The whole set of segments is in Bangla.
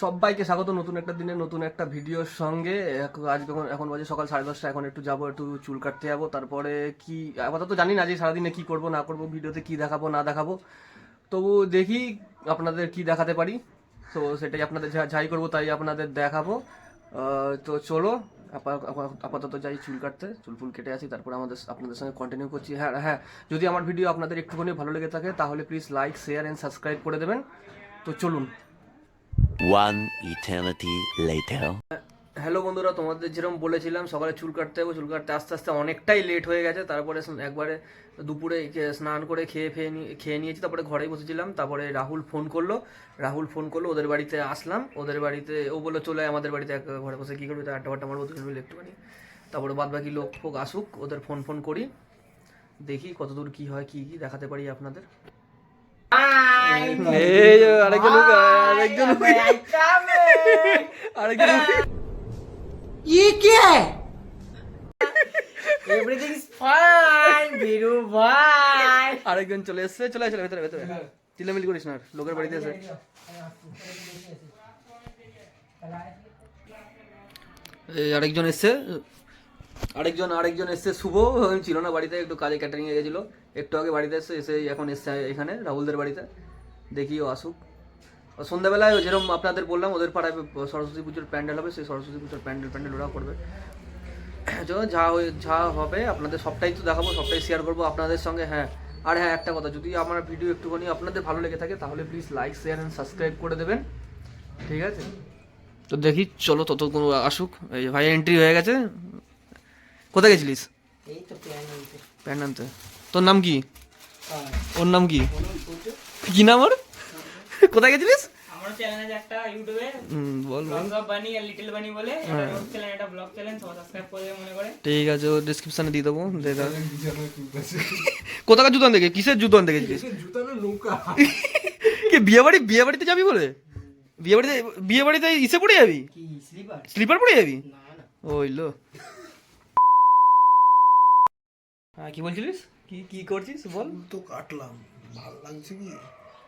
সবাইকে স্বাগত নতুন একটা দিনে, নতুন একটা ভিডিওর সঙ্গে। এক- আজ এখন বাজে সকাল সাড়ে দশটা, এখন একটু যাব, একটু চুল কাটতে যাব। তারপরে কি, আপাতত জানি না যে সারাদিনে কি করব, না করব, ভিডিওতে কি দেখাবো, না দেখাবো। তবু দেখি আপনাদের কি দেখাতে পারি। তো সেটাই আপনাদের যাই করব তাই আপনাদের দেখাবো। তো চলো, আপা- আপা- আপাতত যাই চুল কাটতে। চুল ফুল কেটে আসি, তারপর আমাদের আপনাদের সঙ্গে কন্টিনিউ করছি। হ্যাঁ হ্যাঁ যদি আমার ভিডিও আপনাদের একটুখানি ভালো লেগে থাকে, তাহলে please like share and subscribe করে দেবেন। তো চলুন। One eternity later. হ্যালো বন্ধুরা, তোমাদের যেরকম বলেছিলাম, সকালে চুল কাটতে হবে, চুল কাটতে আস্তে আস্তে অনেকটাই লেট হয়ে গেছে। তারপরে একবারে দুপুরে স্নান করে খেয়ে ফেয়ে নিয়ে খেয়ে নিয়েছি, তারপরে ঘরেই বসেছিলাম। তারপরে রাহুল ফোন করল। রাহুল ফোন করল, ওদের বাড়িতে আসলাম। ওদের বাড়িতে ও বলল, চলে আমাদের বাড়িতে, এক- ঘরে বসে কী করবি? তো আড্ডা বাড্ডা মারবো, দুজন একটুখানি তারপরে বাদ বাকি লোক ফোক আসুক, ওদের ফোন ফোন করি। দেখি কতদূর কি হয়, কি কি দেখাতে পারি আপনাদের। এই আরেকজন চলে এসেছে চলে আসলে ভেতরে ভেতরে চিল্লামিল করিস না লোকের বাড়িতে এসে এই আরেকজন এসছে আরেকজন আরেকজন এসছে শুভ ছিল না বাড়িতে একটু কাজে ক্যাটারিংয়ে গেছিল একটু আগে বাড়িতে এসে এসে এখন এসছে এখানে রাহুলদের বাড়িতে দেখিও আসুক। সন্ধ্যাবেলায় যেরকম আপনাদের বললাম ওদের পাড়ায় সরস্বতী পুজোর প্যান্ডেল হবে সেই সরস্বতী পুজোর প্যান্ডেল প্যান্ডেল ওরা করবে। চলো যা হয়ে যা হবে আপনাদের সবটাই তো দেখাবো সবটাই শেয়ার করব আপনাদের সঙ্গে হ্যাঁ। আর হ্যাঁ একটা কথা যদি আমার ভিডিও একটুখানি আপনাদের ভালো লেগে থাকে তাহলে please like share and subscribe করে দেবেন। ঠিক আছে? তো দেখি চলো তত কোনো আসুক। এই ভাই এন্ট্রি হয়ে গেছে। কোথায় গেছিলিস? প্যান্ট তোর নাম কি? ওর নাম কি? কি নাম ওর? কোথায় গেছিলিস? বল হ্যাঁ। ঠিক আছে ও দিয়ে দেবো জুতো জুতো বিয়ে বাড়ি বিয়ে বাড়িতে যাবি বলে? বিয়ে বাড়িতে বিয়ে বাড়িতে ইসে পড়ে যাবি? স্লিপার পড়ে যাবি? হ্যাঁ বলছিলিস? কি কি করছিস বল? তো কাটলাম। ভালো লাগছে কি?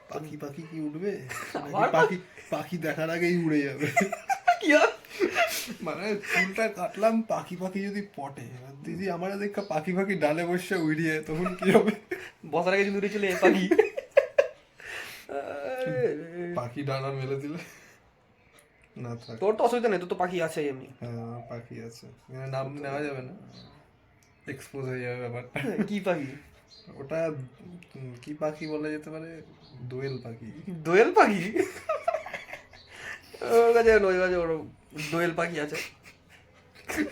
পাখি পাখি কি উঠবে? পাখি পাখি দেখার আগেই উড়ে যাবে? কি মানে চুলটা কাটলাম পাখি পাখি যদি পটে দিদি আমার দেখা পাখি পাখি ডালে বসে উড়িয়ে তখন কি হবে? বসার আগে উড়ে চলে পাখি। পাখি ডানা মেলে দিলে। না থাক। তোর তো অসুবিধা নেই তোর তো পাখি আছে এমনি। হ্যাঁ পাখি আছে। নাম নেওয়া যাবে না। এক্সপোজ হয়ে যাবে ব্যাপারটা। কি পাখি? ওটা কি পাখি বলা যেতে পারে? দোয়েল পাখি। দোয়েল পাখি? ওর কাছে ওর কাছে ওর দোয়েল পাখি আছে।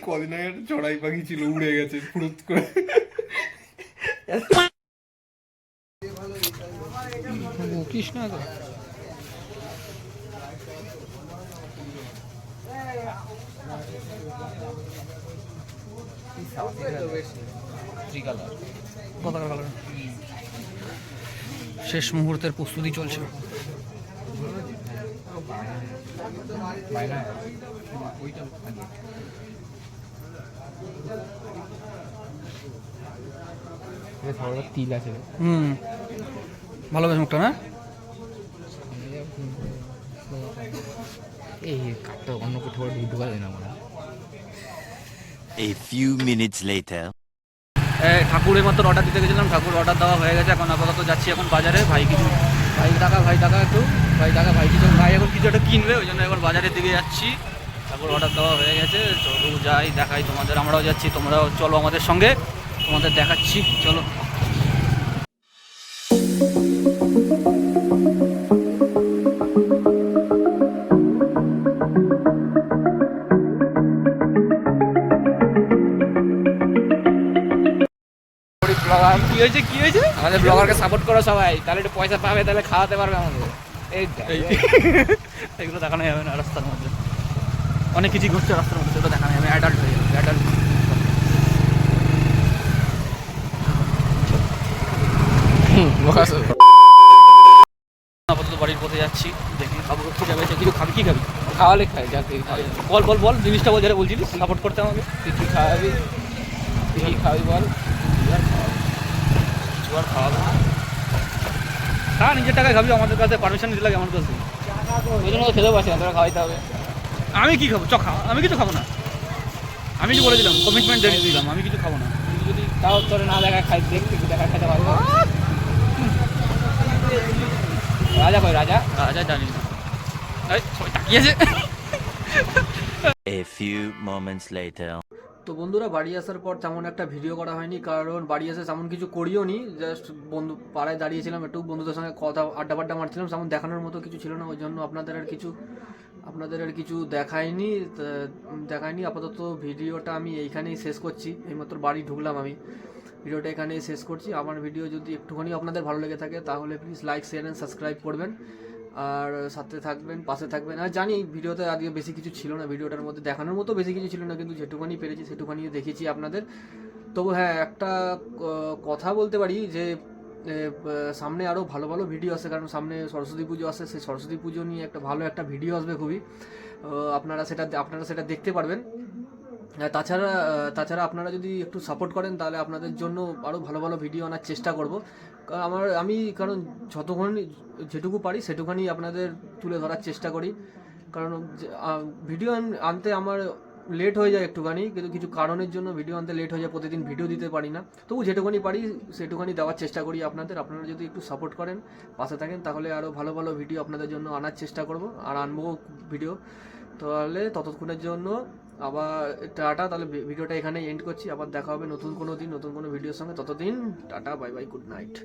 কদিন আগে একটা চড়াই পাখি ছিল উড়ে গেছে ফুরুত করে। পতাকা কালার শেষ মুহূর্তের প্রস্তুতি চলছে হুম। ভালো বেশ মুখটা না? A few minutes later. ঠাকুরের মতো অর্ডার দিতে গেছিলাম, ঠাকুর অর্ডার দেওয়া হয়ে গেছে, এখন আপাতত যাচ্ছি এখন বাজারে, ভাই কিছু, ভাই টাকা ভাই টাকা একটু, ভাই টাকা, ভাই কিছু, ভাই এখন কিছু একটা কিনবে, ওই জন্য এখন বাজারের দিকে যাচ্ছি। ঠাকুর অর্ডার দেওয়া হয়ে গেছে চলো যাই, দেখাই তোমাদের, আমরাও যাচ্ছি, তোমরাও চলো আমাদের সঙ্গে, তোমাদের দেখাচ্ছি, চলো। কি হয়েছে কি হয়েছে? আমাদের ব্লগারকে সাপোর্ট করো সবাই তাহলে একটু পয়সা পাবে তাহলে খাওয়াতে পারবে আমাদের। এই এগুলো দেখানো যাবে না রাস্তার মধ্যে। অনেক কিছু ঘটছে রাস্তার মধ্যে সেগুলো দেখানো যাবে অ্যাডাল্ট হয়ে যাবে অ্যাডাল্ট আপাতত বাড়ির পথে যাচ্ছি দেখি খাব কি যাবে কিছু খাবি কি খাবি? খাওয়ালে খাই খাওয়াই বল বল বল জিনিসটা বল যেটা বলছিলিস সাপোর্ট করতে আমাকে। তুই কি খাওয়াবি তুই কি খাওয়াবি বল? কিছু আর খাওয়াবো না। খা নিজের টাকায় খাবি আমাদের কাছে পারমিশন আমার কাছে পারছি না তোরা খাওয়াইতে হবে। আমি কি খাব? চ খাও আমি কিছু খাব না। আমি যে বলে দিলাম কমিটমেন্ট জানিয়ে দিলাম আমি কিছু খাব না। যদি তাও তোরা না দেখা খাই দেখতে দেখা খেতে পারব। রাজা কই রাজা? রাজা জানি না। এই, তাকিয়েছে A few moments later. তো বন্ধুরা বাড়ি আসার পর তেমন একটা ভিডিও করা হয়নি, কারণ বাড়ি এসে তেমন কিছু করিও নি জাস্ট বন্ধু, পাড়ায় দাঁড়িয়েছিলাম একটু, বন্ধুদের সঙ্গে কথা, আড্ডা বাড্ডা মারছিলাম, তেমন দেখানোর মতো কিছু ছিল না, ওই জন্য আপনাদের আর কিছু, আপনাদের আর কিছু দেখায়নি দেখায়নি। আপাতত ভিডিওটা আমি এইখানেই শেষ করছি, এইমাত্র বাড়ি ঢুকলাম আমি। ভিডিওটা এখানেই শেষ করছি। আমার ভিডিও যদি একটুখানি আপনাদের ভালো লেগে থাকে, তাহলে please like share and subscribe করবেন। আর সাথে থাকবেন, পাশে থাকবেন। আর জানি, ভিডিওতে আজকে বেশি কিছু ছিল না, ভিডিওটার মধ্যে দেখানোর মতো বেশি কিছু ছিল না, কিন্তু যেটুখানি পেরেছি সেটুখানি দেখেছি আপনাদের। তবু হ্যাঁ একটা কথা বলতে পারি যে সামনে আরও ভালো ভালো ভিডিও আসে, কারণ সামনে সরস্বতী পুজো আসে, সেই সরস্বতী পুজো নিয়ে একটা ভালো একটা ভিডিও আসবে খুবই। আপনারা সেটা আপনারা সেটা দেখতে পারবেন। তাছাড়া তাছাড়া আপনারা যদি একটু সাপোর্ট করেন, তাহলে আপনাদের জন্য আরও ভালো ভালো ভিডিও আনার চেষ্টা করব। আমার, আমি কারণ যতক্ষণ যেটুকু পারি সেটুখানি আপনাদের তুলে ধরার চেষ্টা করি। কারণ ভিডিও আন- আনতে আমার লেট হয়ে যায় একটুখানি, কিন্তু কিছু কারণের জন্য ভিডিও আনতে লেট হয়ে যায়, প্রতিদিন ভিডিও দিতে পারি না। তবু যেটুখানি পারি সেটুখানি দেওয়ার চেষ্টা করি আপনাদের। আপনারা যদি একটু সাপোর্ট করেন, পাশে থাকেন, তাহলে আরও ভালো ভালো ভিডিও আপনাদের জন্য আনার চেষ্টা করব, আর আনব ভিডিও তাহলে ততক্ষণের জন্য আবার টাটা, তাহলে ভিডিওটা এখানে এন্ড করছি। আবার দেখা হবে নতুন কোনো দিন, নতুন কোনো ভিডিওর সঙ্গে। ততদিন tata bye bye good night